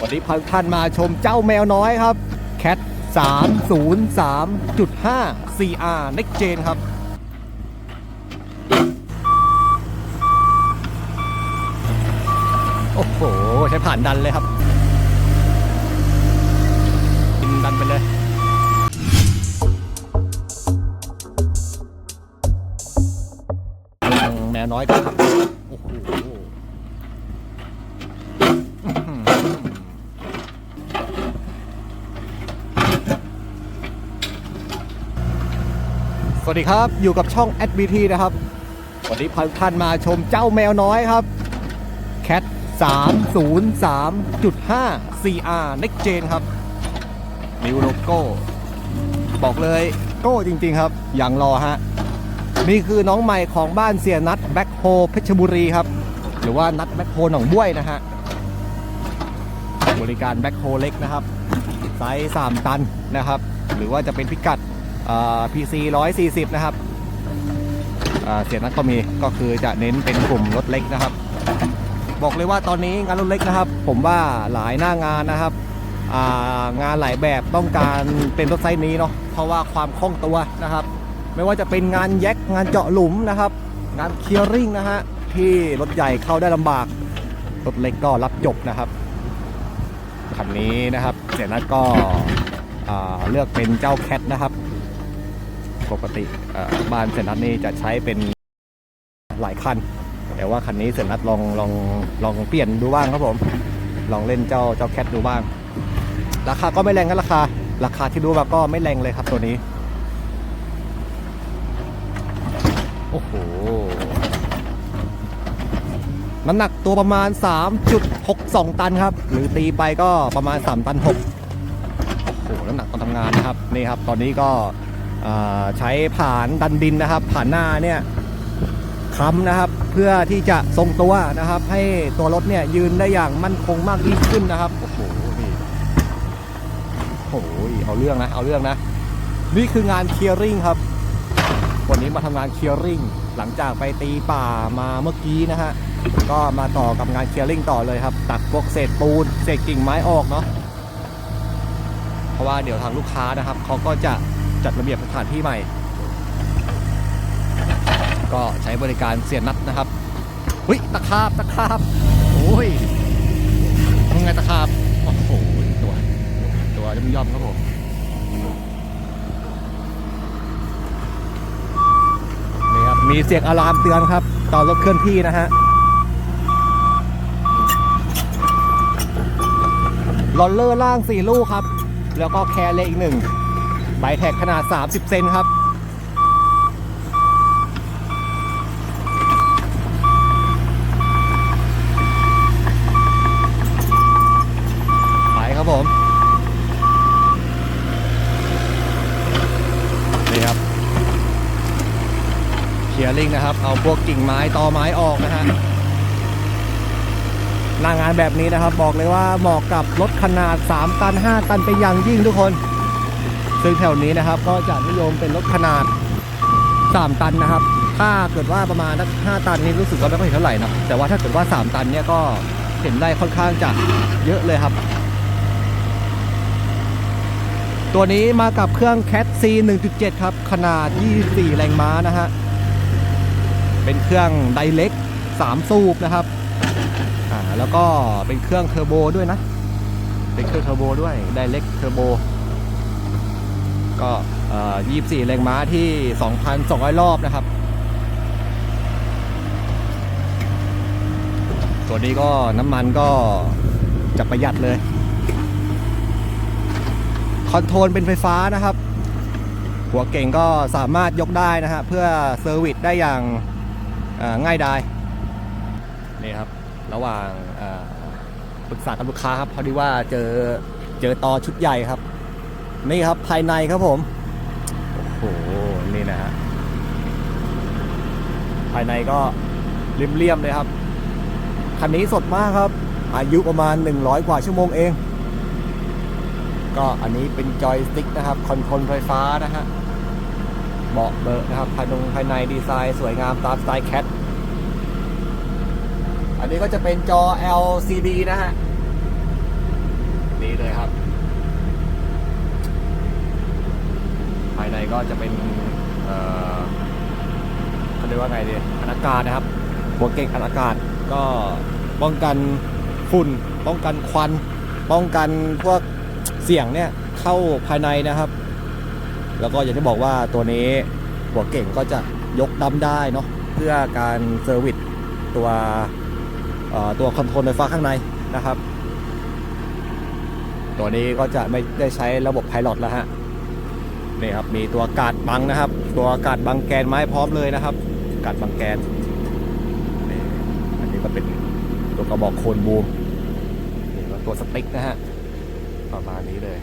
วันนี้พาทุกท่านมาชมเจ้าแมวน้อยครับ Cat 303.5 CR Next Gen ครับโอ้โห ใช้ผ่านดันเลยครับกินดันไปเลยแมวน้อยก็ครับ โอ้โหอื้อหือส วัสดีครับ อยู่กับช่อง SBT นะครับ วันนี้พาทุกท่านมาชมเจ้าแมวน้อยครับ Cat 303.5 CR Next Gen ครับ นิวโลโก้ บอกเลยโก้จริง ๆ ครับ อย่างรอฮะ นี่คือน้องใหม่ของบ้านเสียนัดแบ็คโฮเพชรบุรีครับ หรือว่านัดแบ็คโฮหนองบ้วยนะฮะ บริการแบ็คโฮเล็กนะครับ ไซส์ 3 ตันนะครับ หรือว่าจะเป็นพิกัด PC 140 นะครับเสียนัดก็มีก็คือจะเน้นเป็นกลุ่มรถเล็กนะครับ บอกเลยว่าตอนนี้งานรถเล็กนะครับ ผมว่าหลายหน้างานนะครับางานหลายแบบต้องการเป็นรถไซส์นี้เนาะเพราะว่าความคล่องตัวนะครับ ไม่ว่าจะเป็นงานแยกงานเจาะหลุมนะครับ งานเคียร์ริงนะฮะที่รถใหญ่เข้าได้ลำบาก รถเล็กก็รับจบนะครับคันนี้นะครับเสียนัดก็เลือกเป็นเจ้าแคทนะครับ ปกติบ้านเสียนัดนี่จะใช้เป็นหลายคัน แต่ว่าคันนี้เสียนัดลองลองลองเปลี่ยนดูบ้างครับผม ลองเล่นเจ้าเจ้าแคทดูบ้าง ราคาก็ไม่แรงกันราคา ราคาที่ดูมาก็ไม่แรงเลยครับตัวนี้ โอ้โห น้ำหนักตัวประมาณ 3.62 ตันครับ หรือตีไปก็ประมาณ 3 ตัน 6โอ้โหน้ำหนักตอนทำงานนะครับ นี่ครับ ตอนนี้ก็ ใช้ผ่านดันดินนะครับ ผ่านหน้าเนี่ยค้ำนะครับ เพื่อที่จะทรงตัวนะครับ ให้ตัวรถเนี่ยยืนได้อย่างมั่นคงมากยิ่งขึ้นนะครับโอ้โหนี่โอ้โหเอาเรื่องนะเอาเรื่องนะ นี่คืองานเคลียร์ริงครับ วันนี้มาทำงานเคลียร์ริงหลังจากไปตีป่ามาเมื่อกี้นะฮะก็มาต่อกับงานเคลียร์ริงต่อเลยครับ ตักพวกเศษปูนเศษกิ่งไม้ออกเนาะเพราะว่าเดี๋ยวทางลูกค้านะครับเขาก็จะ จัดระเบียบสถานที่ใหม่ ก็ใช้บริการเสียนัดนะครับเฮ้ยตะขาบตะขาบโอ้ยทำไงตะขาบโอ้โหตัวตัวย่อมย่อมๆครับผมนี่ครับมีเสียงอะลามเตือนครับตอนรถเคลื่อนที่นะฮะลอนเลอร์ล่าง4ลูกครับ แล้วก็แคร์เลอีกหนึ่ง ใบแท็กขนาด 30 เซนครับ ไปครับผม นี่ครับเคลียร์ลิงนะครับ เอาพวกกิ่งไม้ตอไม้ออกนะฮะหน้างานแบบนี้นะครับ บอกเลยว่าเหมาะกับรถขนาด 3 ตัน 5 ตันเป็นอย่างยิ่งทุกคน ซึ่งแถวนี้นะครับก็จะนิยมเป็นรถขนาด 3 ตันนะครับ ถ้าเกิดว่าประมาณ5ตันนี่รู้สึกว่าไม่ค่อยเห็นเท่าไหร่นะแต่ว่าถ้าเกิดว่า 3 ตันเนี่ยก็เห็นได้ค่อนข้างจะเยอะเลยครับ ตัวนี้มากับเครื่อง Cat C 1.7 ครับ ขนาด 24 แรงม้านะฮะ เป็นเครื่องไดเล็ก 3 สูบนะครับ อ่า แล้วก็เป็นเครื่องเทอร์โบด้วยนะ เป็นเครื่องเทอร์โบด้วยไดเล็กเทอร์โบ ก็24แรงม้าที่ 2,200 รอบนะครับ ตัวนี้ก็น้ำมันก็จะประหยัดเลย คอนโทรลเป็นไฟฟ้านะครับ หัวเก่งก็สามารถยกได้นะฮะเพื่อเซอร์วิสได้อย่างง่ายดายนี่ครับ ระหว่างปรึกษากับลูกค้าครับพอดีว่าเจอเจอตอชุดใหญ่ครับ นี่ครับภายในครับผม โอ้โห นี่นะฮะ ภายในก็เรียมๆเลยครับ คันนี้สดมากครับ อายุประมาณ 100 กว่าชั่วโมงเอง ก็อันนี้เป็นจอยสติ๊กนะครับ คอนโทรลไฟฟ้านะฮะเบาะเบอะนะครับ ภายในภายในดีไซน์สวยงามตามสไตล์แคท อันนี้ก็จะเป็นจอ LCD นะฮะ ก็จะเป็นเอ่อเขาเรียกว่าไงดีอากาศนะครับ หัวเก่งอากาศก็ป้องกันฝุ่น ป้องกันควัน ป้องกันพวกเสียงเนี่ยเข้าภายในนะครับ แล้วก็อย่างที่บอกว่าตัวนี้หัวเก่งก็จะยกดำได้เนาะเพื่อการเซอร์วิสตัวตัวคอนโทรลไฟฟ้าข้างในนะครับ ตัวนี้ก็จะไม่ได้ใช้ระบบไพลอตแล้วฮะ นี่ครับมีตัวกาดบังนะครับ ตัวกาดบังแกนไม้พร้อมเลยนะครับ กาดบังแกนนี่อันนี้ก็เป็นตัวกระบอกโคนบูมนี่ก็ตัวสติ๊กนะฮะประมาณนี้เลย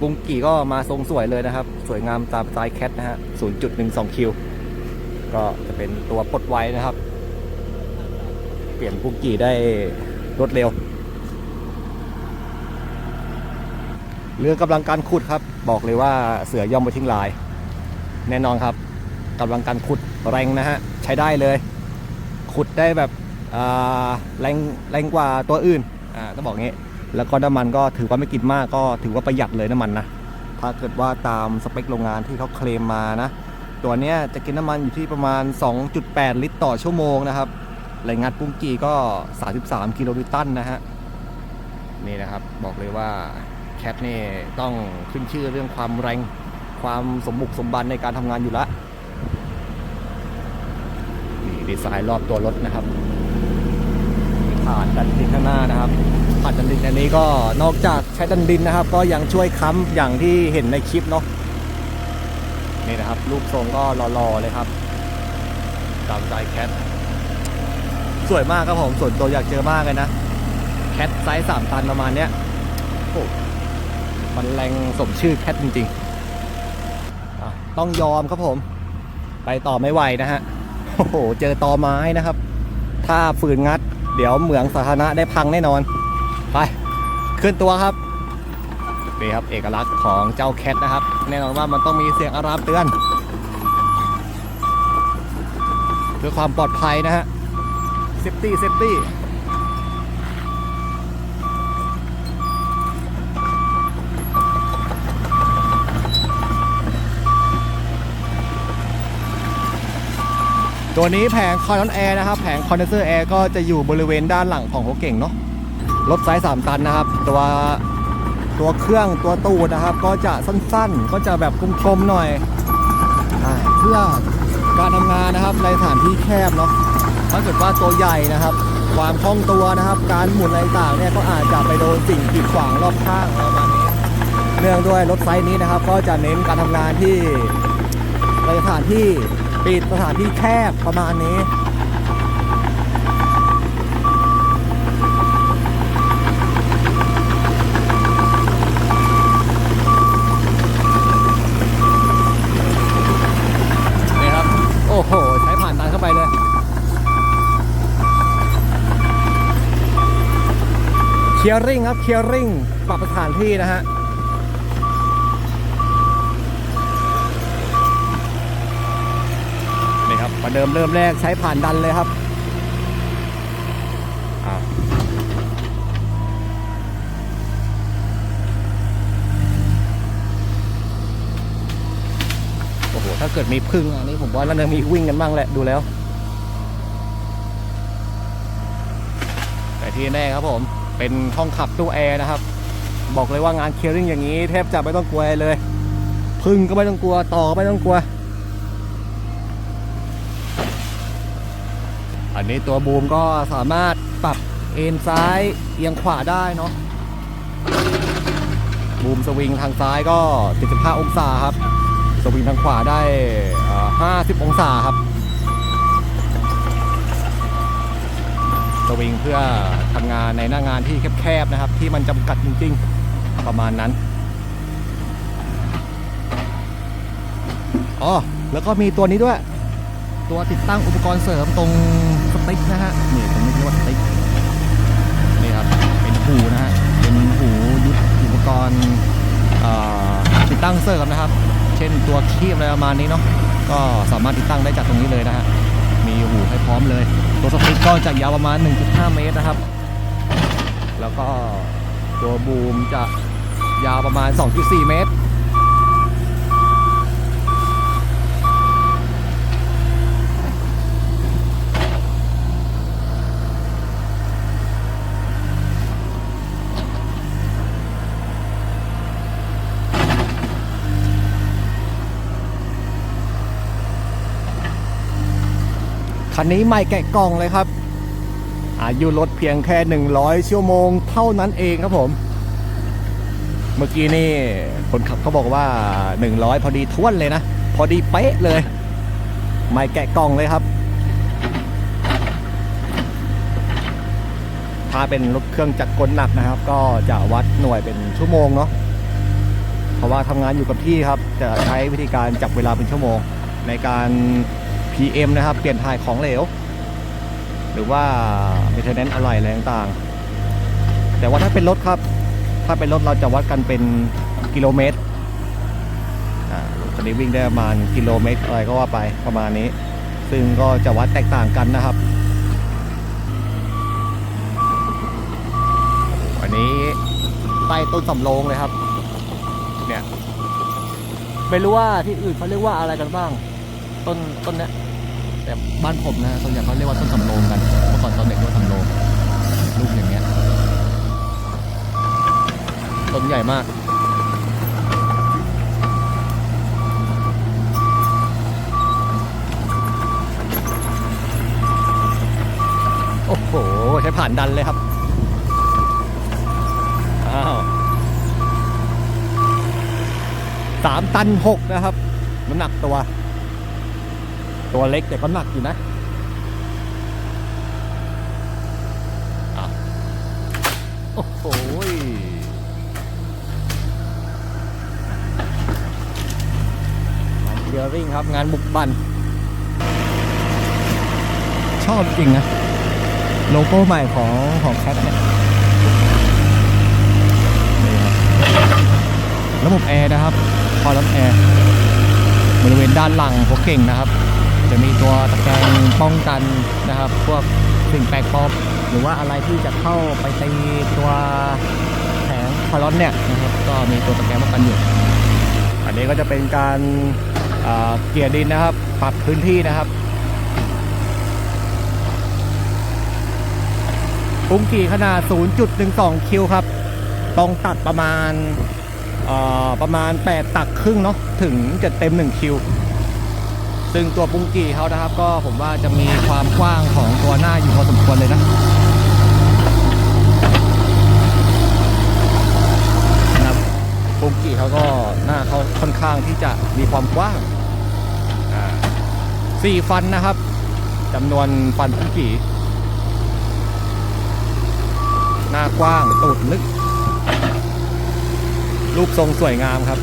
บุงกี่ก็มาทรงสวยเลยนะครับ สวยงามตามสไตล์แคทนะฮะ 0.12 คิว ก็จะเป็นตัวปลดไว้นะครับ เปลี่ยนบุงกี่ได้รวดเร็ว เรือกำลังการขุดครับ บอกเลยว่าเสือย่อมไปทิ้งลาย แน่นอนครับกำลังการขุดแรงนะฮะใช้ได้เลย ขุดได้แบบแรงแรงกว่าตัวอื่นอ่าต้องบอกงี้ แล้วก็น้ำมันก็ถือว่าไม่กินมากก็ถือว่าประหยัดเลยน้ำมันนะถ้าเกิดว่าตามสเปคโรงงานที่เขาเคลมมานะ ตัวเนี้ยจะกินน้ำมันอยู่ที่ประมาณ 2.8 ลิตรต่อชั่วโมงนะครับแรงงัดปุ้งกีก็ 33 กิโลลิตรนะฮะนี่นะครับบอกเลยว่า แคทนี่ต้องขึ้นชื่อเรื่องความแรงความสมบุกสมบันในการทำงานอยู่ละนี่ดีไซน์รอบตัวรถนะครับผ่านดันดินข้างหน้านะครับผ่านดันดินอันนี้ก็นอกจากใช้ดันดินนะครับ ก็ยังช่วยค้ำอย่างที่เห็นในคลิปเนาะนี่นะครับรูปทรงก็รอๆเลยครับตามใจแคทสวยมากครับผมส่วนตัวอยากเจอมากเลยนะ แคทไซส์สามตันประมาณเนี้ย มันแรงสมชื่อแคทจริงๆ ต้องยอมครับผม ไปต่อไม่ไหวนะฮะ โอ้โห เจอตอไม้นะครับ ถ้าฝืนงัด เดี๋ยวเหมืองสาธารณะได้พังแน่นอน ไปขึ้นตัวครับนี่ครับเอกลักษณ์ของเจ้าแคทนะครับ แน่นอนว่ามันต้องมีเสียงอารามเตือนเพื่อความปลอดภัยนะฮะเซฟตี้เซฟตี้ ตัวนี้แผงคอนนแอร์นะครับ แผงคอนเดนเซอร์แอร์ก็จะอยู่บริเวณด้านหลังของหัวเก่งเนาะ รถไซส์3ตันนะครับ ตัวตัวเครื่องตัวตูดนะครับ ก็จะสั้นๆ ก็จะแบบคมๆหน่อยอเพื่อการทำงานนะครับในสถานที่แคบเนาะ ถ้าเกิดว่าตัวใหญ่นะครับ ความคล่องตัวนะครับ การหมุนอะไรต่างๆเนี่ยก็อาจจะไปโดนสิ่งกีดขวางรอบข้างประมาณนี้ เนื่องด้วยรถไซส์นี้นะครับ ก็จะเน้นการทำงานที่ในสถานที่ ปิดสถานที่แคบประมาณนี้ นี่ครับ โอ้โห ใช้ผ่านตันเข้าไปเลยเคียร์ริงครับเคียร์ริงปรับสถานที่นะฮะ นี่ครับ ประเดิมเริ่มแรกใช้ผ่านดันเลยครับอ่าโอ้โห ถ้าเกิดมีพึ่งอันนี้ผมว่าน่าจะมีวิ่งกันบ้างแหละดูแล้ว แต่ที่แน่ครับผม เป็นห้องขับตู้แอร์นะครับ บอกเลยว่างานเคลียร์ริงอย่างนี้แทบจะไม่ต้องกลัวอะไรเลย พึ่งก็ไม่ต้องกลัว ต่อก็ไม่ต้องกลัว อันนี้ตัวบูมก็สามารถปรับเอ็นซ้ายเอียงขวาได้เนาะบูมสวิงทางซ้ายก็ 75 องศาครับ สวิงทางขวาได้ 50 องศาครับ สวิงเพื่อทำงานในหน้างานที่แคบๆนะครับ ที่มันจำกัดจริงๆ ประมาณนั้น อ๋อ แล้วก็มีตัวนี้ด้วย ตัวติดตั้งอุปกรณ์เสริมตรง ติ๊กนะฮะนี่ตรงนี้เรียกว่าสติ๊กนี่ครับเป็นหูนะฮะเป็นหูยึดอุปกรณ์ติดตั้งเสริมนะครับ เช่นตัวคีบอะไรประมาณนี้เนาะก็สามารถติดตั้งได้จากตรงนี้เลยนะฮะมีหูให้พร้อมเลย ตัวสติ๊กก็จะยาวประมาณ 1.5 เมตรนะครับ แล้วก็ตัวบูมจะยาวประมาณ 2.4 เมตร คันนี้ไม่แกะกล่องเลยครับ อายุรถเพียงแค่ 100 ชั่วโมงเท่านั้นเองครับผม เมื่อกี้นี่คนขับเขาบอกว่า 100 พอดีท้วนเลยนะ พอดีเป๊ะเลย ไม่แกะกล่องเลยครับ ถ้าเป็นรถเครื่องจักรกลหนักนะครับ ก็จะวัดหน่วยเป็นชั่วโมงเนาะเพราะว่าทำงานอยู่กับที่ครับ จะใช้วิธีการจับเวลาเป็นชั่วโมง ในการ PM นะครับ เปลี่ยนถ่ายของเหลว หรือว่า maintenance อะไรอะไรต่างๆ แต่ว่าถ้าเป็นรถครับ ถ้าเป็นรถเราจะวัดกันเป็นกิโลเมตรอ่ารถคันนี้วิ่งได้ประมาณกิโลเมตรอะไรก็ว่าไปประมาณนี้ ซึ่งก็จะวัดแตกต่างกันนะครับ อันนี้ใต้ต้นสำโรงเลยครับ เนี่ยไม่รู้ว่าที่อื่นเขาเรียกว่าอะไรกันบ้าง ต้นต้นเนี้ย แต่บ้านผมนะส่วนใหญ่เขาเรียกว่าต้นสำโรงกันเมื่อก่อนตอนเด็กเรียกว่าสำโรงลูกอย่างเงี้ยต้นใหญ่มากโอ้โห ใช้ผ่านดันเลยครับ อ้าวสามตันหกนะครับ น้ำหนักตัว ตัวเล็กแต่ก็หนักอยู่นะอ้าวโอ้โหยงานเดียริ่งครับงานบุกบัน ชอบจริงนะ โลโก้ใหม่ของของแคทเนี่ยนี่ครับระบบแอร์นะครับ พอรับแอร์บริเวณด้านหลังพวกเก่งนะครับ จะมีตัวตะแกรงป้องกันนะครับ พวกสิ่งแปลกปลอมหรือว่าอะไรที่จะเข้าไปตีตัวแผงคาร์ลอนเนี่ยนะครับ ก็มีตัวตะแกรงป้องกันอยู่ อันนี้ก็จะเป็นการอ่าเกี่ยดินนะครับ ปรับพื้นที่นะครับปุ้งกี่ขนาด 0.12 คิวครับ ต้องตัดประมาณประมาณ 8 ตักครึ่งเนาะ ถึงจะเต็ม 1 คิว ซึ่งตัวปุ้งกี่เขานะครับ ก็ผมว่าจะมีความกว้างของตัวหน้าอยู่พอสมควรเลยนะนะครับปุ้งกี่เขาก็หน้าเขาค่อนข้างที่จะมีความกว้างอ่าสี่ฟันนะครับจำนวนฟันปุ้งกี่หน้ากว้างตูดลึก รูปทรงสวยงามครับ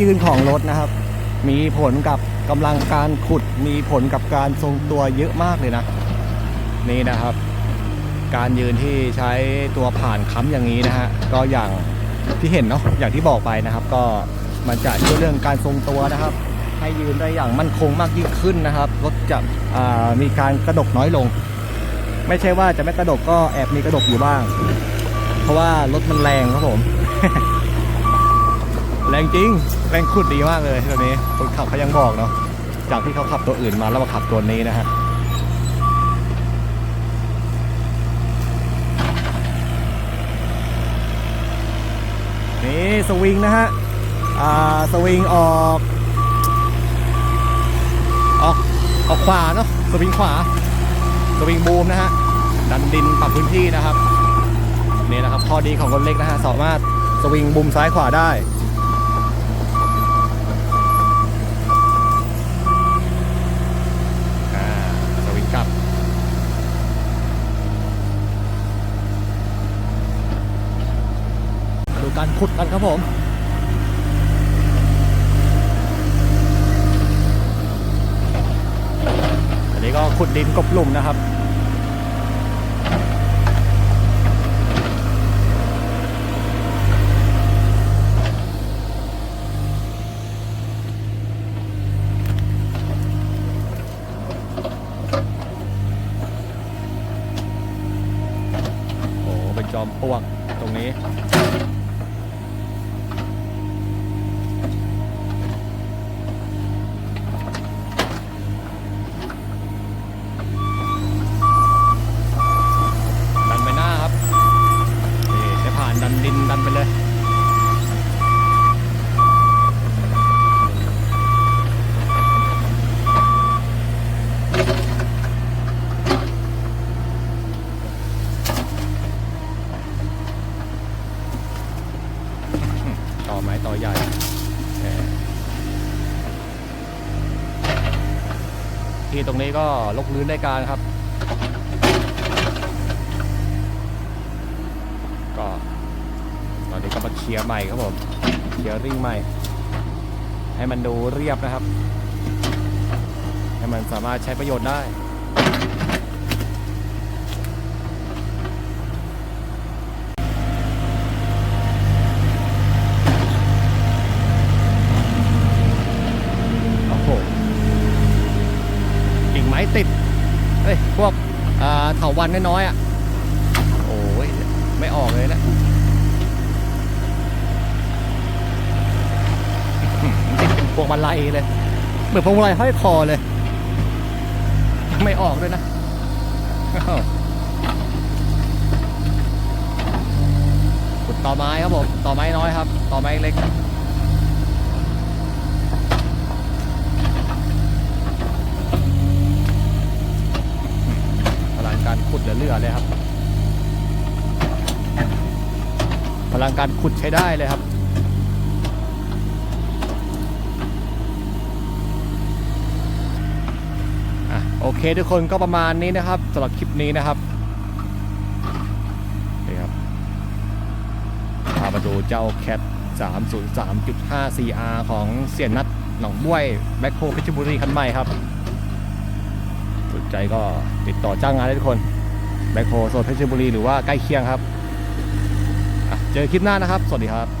ยืนของรถนะครับ มีผลกับกำลังการขุด มีผลกับการทรงตัวเยอะมากเลยนะ นี่นะครับ การยืนที่ใช้ตัวผ่านค้ำอย่างนี้นะฮะก็อย่างที่เห็นเนาะอย่างที่บอกไปนะครับ ก็มันจะช่วยเรื่องการทรงตัวนะครับ ให้ยืนได้อย่างมั่นคงมากยิ่งขึ้นนะครับรถจะมีการกระดกน้อยลง ไม่ใช่ว่าจะไม่กระดกก็แอบมีกระดกอยู่บ้าง เพราะว่ารถมันแรงครับผม แรงจริง แรงขุดดีมากเลยตัวนี้คนขับเขายังบอกเนาะจากที่เขาขับตัวอื่นมาแล้วมาขับตัวนี้นะฮะนี่สวิงนะฮะอ่าสวิงออกออกออกขวาเนาะสวิงขวา สวิงบูมนะฮะดันดินปรับพื้นที่นะครับนี่นะครับข้อดีของรถเล็กนะฮะสามารถสวิงบูมซ้ายขวาได้ อ่าสวิงกลับ ดูการ ขุดกันครับผมอันนี้ก็ขุดดินกบหลุมนะครับ เป็นจอมปลวกตรงนี้ ดันไปหน้าครับ นี่ใช้ผ่านดันดินดันไปเลย ต่อไม้ต่อใหญ่เออที่ต รงนี้ก็ลกลื้นได้การครับ ก็ตอนนี้ก็มาเคลียร์ใหม่ครับผมเคลียร์ริ่งใหม่ ให้มันดูเรียบนะครับ ให้มันสามารถใช้ประโยชน์ได้ โอ้โหกิ่งไม้ติด เฮ้ย พวกอ่าเถาวันน้อยๆอะโอ้ยไม่ออกเลยนะอื้อหือติดเป็นพวงมาลัยเลย เหมือนพวงมาลัยห้อยคอเลย ไม่ออกด้วยนะอ้าวขุดต่อไม้ครับผมต่อไม้น้อยครับ ต่อไม้เล็ก พลัง การขุดเหลือๆเลยครับ พลังการขุดใช้ได้เลยครับอโอเคทุกคนก็ประมาณนี้นะครับสำหรับคลิปนี้นะครับนี่ครับพามาดูเจ้าแคท303.5 CR ของเสียนนัดหนองบ้วยแบ็คโฮเพชรบุรีคันใหม่ครับ ใจก็ติดต่อจ้างงานได้ทุกคนแบ็คโฮโซนเพชรบุรีหรือว่าใกล้เคียงครับ เจอคลิปหน้านะครับ สวัสดีครับ